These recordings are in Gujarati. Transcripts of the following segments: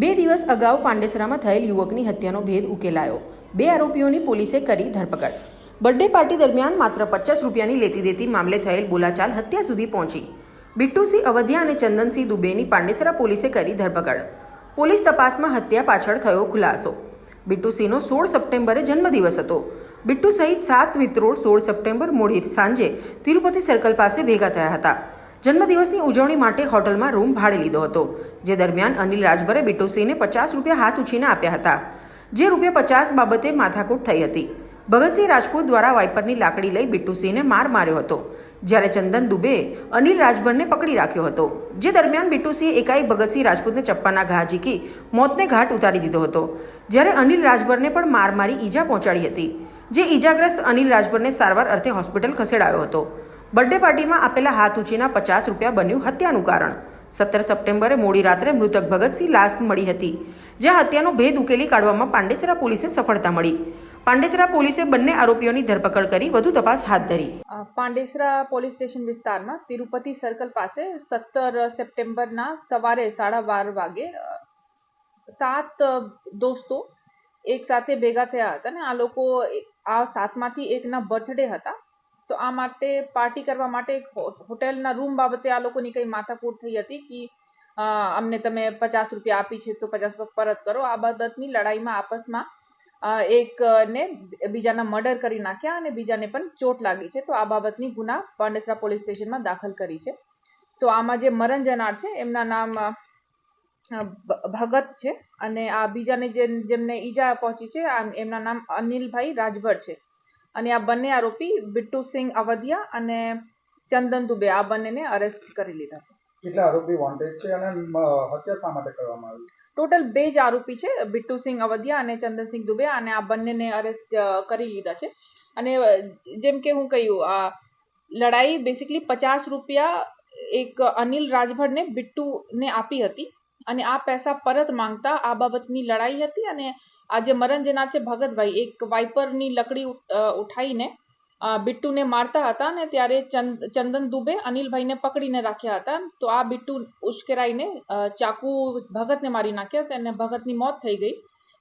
બે દિવસ અગાઉ પાંડેસરામાં થયેલ યુવકની હત્યાનો ભેદ ઉકેલાયો. બે આરોપીઓની પોલીસે કરી ધરપકડ. બર્થડે પાર્ટી દરમિયાન માત્ર પચાસ રૂપિયાની લેતી દેતી મામલે થયેલ બોલાચાલ હત્યા સુધી પહોંચી. બિટ્ટુસિંહ અવધિયા અને ચંદનસિંહ દુબેની પાંડેસરા પોલીસે કરી ધરપકડ. પોલીસ તપાસમાં હત્યા પાછળ થયો ખુલાસો. બિટ્ટુસિંહનો સોળ સપ્ટેમ્બરે જન્મદિવસ હતો. બિટ્ટુ સહિત સાત મિત્રો સોળ સપ્ટેમ્બર મોડી સાંજે તિરુપતિ સર્કલ પાસે ભેગા થયા હતા. જન્મદિવસની ઉજવણી માટે હોટલમાં રૂમ ભાડે લીધો હતો, જે દરમિયાન અનિલ રાજભરે બિટ્ટુસિંહને પચાસ રૂપિયા હાથ ઉછીને આપ્યા હતા, જે રૂપિયા પચાસ બાબતે માથાકૂટ થઈ હતી. ભગતસિંહ રાજપૂત દ્વારા વાઇપરની લાકડી લઈ બિટ્ટુસિંહને માર માર્યો હતો, જ્યારે ચંદન દુબે અનિલ રાજભરને પકડી રાખ્યો હતો, જે દરમિયાન બિટ્ટુસિંહે એકાએક ભગતસિંહ રાજપૂતને ચપ્પાના ઘા ઝીકી, મોતને ઘાટ ઉતારી દીધો હતો, જ્યારે અનિલ રાજભરને પણ માર મારી ઈજા પહોંચાડી હતી. જે ઈજાગ્રસ્ત અનિલ રાજભરને સારવાર અર્થે હોસ્પિટલ ખસેડાયો હતો. બર્થડે પાર્ટીમાં આપેલા હાથ ઉછીના પચાસ રૂપિયા બન્યું હત્યાનું કારણ. સત્તર સપ્ટેમ્બરે મોડી રાત્રે મૃતક ભગતસિંહ લાશ મળી હતી, જ્યાં હત્યાનો ભેદ ઉકેલી કાઢવામાં પાંડેસરા પોલીસે સફળતા મળી. પાંડેસરા પોલીસે બંને આરોપીઓની ધરપકડ કરી વધુ તપાસ હાથ ધરી. પાંડેસરા પોલીસ સ્ટેશન વિસ્તારમાં તિરુપતિ સર્કલ પાસે સત્તર સપ્ટેમ્બરના સવારે સાડા બાર વાગે સાત દોસ્તો એક સાથે ભેગા થયા હતા ને આ લોકો આ સાતમાંથી એકના બર્થડે હતા, તો આ માટે પાર્ટી કરવા માટે એક હોટેલના રૂમ બાબતે આ લોકોની કંઈ માથાકૂટ થઈ હતી કે અમને તમે પચાસ રૂપિયા આપી છે તો પચાસ પરત કરો. આ બાબતની લડાઈમાં આપસમાં એક એકને બીજાના મર્ડર કરી નાખ્યા અને બીજાને પણ ચોટ લાગી છે. તો આ બાબતની ગુના પાંડેસરા પોલીસ સ્ટેશનમાં દાખલ કરી છે. તો આમાં જે મરણ જનાર છે, એમના નામ ભગત છે અને આ બીજાને જે જેમને ઈજા પહોંચી છે એમના નામ અનિલભાઈ રાજભર છે. અને આ બંને આરોપી બિટ્ટુસિંહ અવધિયા અને ચંદન દુબે આ બંનેને અરેસ્ટ કરી લીધા છે. કેટલા આરોપી વોન્ટેડ છે અને હત્યા શા માટે કરવામાં આવી ટોટલ બે જ આરોપી છે બિટ્ટુસિંહ અવધિયા અને ચંદનસિંહ દુબે અને આ બંનેને અરેસ્ટ કરી લીધા છે. અને જેમ કે હું કહ્યું આ લડાઈ બેસિકલી પચાસ રૂપિયા એક અનિલ રાજભરને બિટ્ટુને આપી હતી. અને આ પૈસા પરત માંગતા આ બાબતની લડાઈ હતી અને આ જે મરણ જનાર છે ભગતભાઈ. એક વાઇપરની લકડી ઉઠાવીને બિટ્ટુને મારતા હતા ને ત્યારે ચંદ, ચંદન દુબે અનિલભાઈને પકડીને રાખ્યા હતા. તો આ બિટ્ટુ ઉશ્કેરાઈને ચાકુ ભગતને મારી નાખ્યા અને ભગતની મોત થઈ ગઈ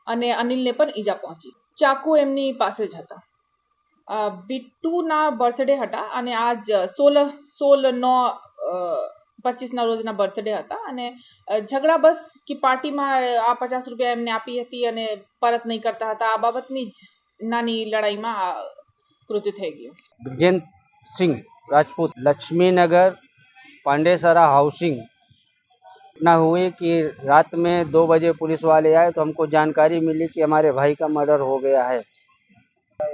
અને અનિલને પણ ઈજા પહોંચી. ચાકુ એમની પાસે જ હતા. બિટ્ટુના બર્થડે હતા અને આજ સોળ સોળ નો પચીસના રોજના બર્થડે હતા અને અ, ઝઘડા બસ કે પાર્ટીમાં આ પચાસ રૂપિયા એમને આપી હતી અને પરત નહીં કરતા હતા આ બાબતની જ નાની લડાઈમાં આ કૃત્ય થઈ ગયું ब्रजेंद्र सिंह राजपूत लक्ष्मी नगर पांडेसरा हाउसिंग ना हुए कि रात में दो बजे पुलिस वाले आए तो हमको जानकारी मिली कि हमारे भाई का मर्डर हो गया है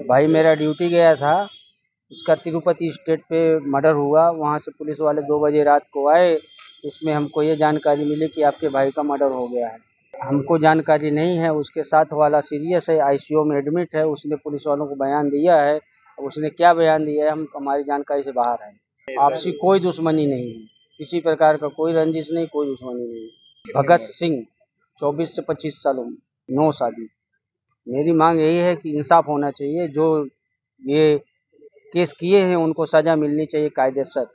भाई मेरा ड्यूटी गया था उसका तिरुपति स्टेट पे मर्डर हुआ, वहाँ से पुलिस वाले दो बजे रात को आए, उसमें हमको ये जानकारी मिली कि आपके भाई का मर्डर हो गया है। हमको जानकारी नहीं है, उसके साथ वाला सीरियस है, आईसीयू में एडमिट है, उसने पुलिस वालों को बयान दिया है उसने क्या बयान दिया है, हम हमारी जानकारी से बाहर है। आपसी कोई दुश्मनी नहीं है, किसी प्रकार का कोई रंजिश नहीं, कोई दुश्मनी नहीं भगत सिंह, चौबीस से पच्चीस साल उम्र नो शादी मेरी मांग यही है कि इंसाफ होना चाहिए, जो ये केस किए हैं उनको सजा मिलनी चाहिए कायदेसर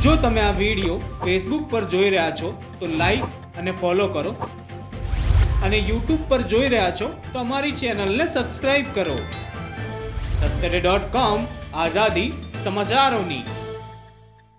જો તમે આ વિડીયો ફેસબુક પર જોઈ રહ્યા છો તો લાઈક અને ફોલો કરો અને યુટ્યુબ પર જોઈ રહ્યા છો તો અમારી ચેનલને સબસ્ક્રાઇબ કરો સત્તરે ડોટ કોમ આઝાદી સમાચારોની